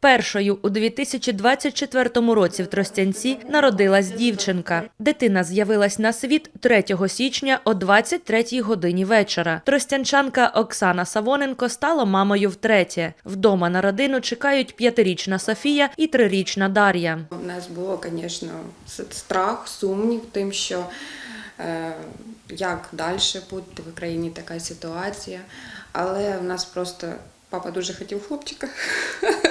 Першою у 2024 році в Тростянці народилась дівчинка. Дитина з'явилась на світ 3 січня о 23 годині вечора. Тростянчанка Оксана Савоненко стала мамою втретє. Вдома на родину чекають п'ятирічна Софія і трирічна Дар'я. У нас було, звісно, страх, сумнів, тим, що е, як далі буде в Україні така ситуація. Але в нас просто папа дуже хотів хлопчика.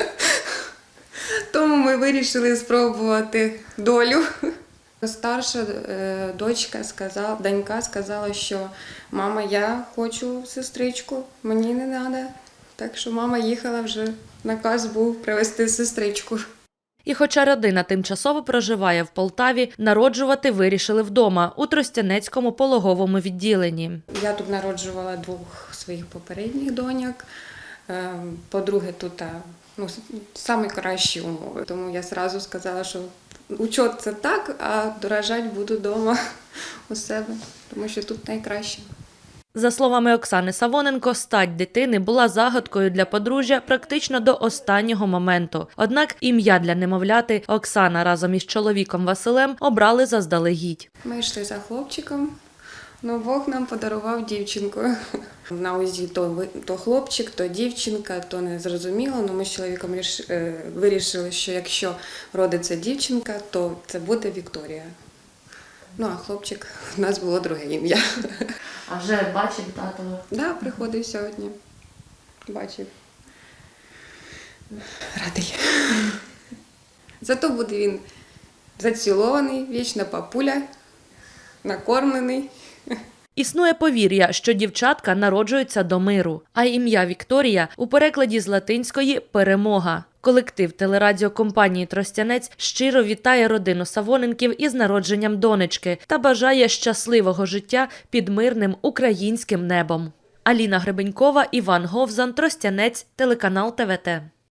Тому ми вирішили спробувати долю. Старша е, дочка сказала, донька сказала, що мама, я хочу сестричку, мені не треба. Так що мама їхала вже, наказ був привезти сестричку. І хоча родина тимчасово проживає в Полтаві, народжувати вирішили вдома у Тростянецькому пологовому відділенні. Я тут народжувала двох своїх попередніх доньок. Е, По-друге, тут ну, самі кращі умови. Тому я одразу сказала, що учот це так, а дорожати буду вдома у себе, тому що тут найкраще. За словами Оксани Савоненко, стать дитини була загадкою для подружжя практично до останнього моменту. Однак ім'я для немовляти Оксана разом із чоловіком Василем обрали заздалегідь. Ми йшли за хлопчиком, ну Бог нам подарував дівчинку. На УЗІ то, то хлопчик, то дівчинка, то не зрозуміло. Ну ми з чоловіком е, вирішили, що якщо родиться дівчинка, то це буде Вікторія. Ну а хлопчик у нас було друге ім'я. А вже бачив тато. Да, приходив сьогодні. Бачив. Радий. Зато буде він зацілований, вічна папуля, накормлений. Існує повір'я, що дівчатка народжуються до миру, а ім'я Вікторія у перекладі з латинської перемога. Колектив телерадіокомпанії Тростянець щиро вітає родину Савоненків із народженням донечки та бажає щасливого життя під мирним українським небом. Аліна Гребенькова, Іван Говзан, Тростянець, телеканал ТВТ.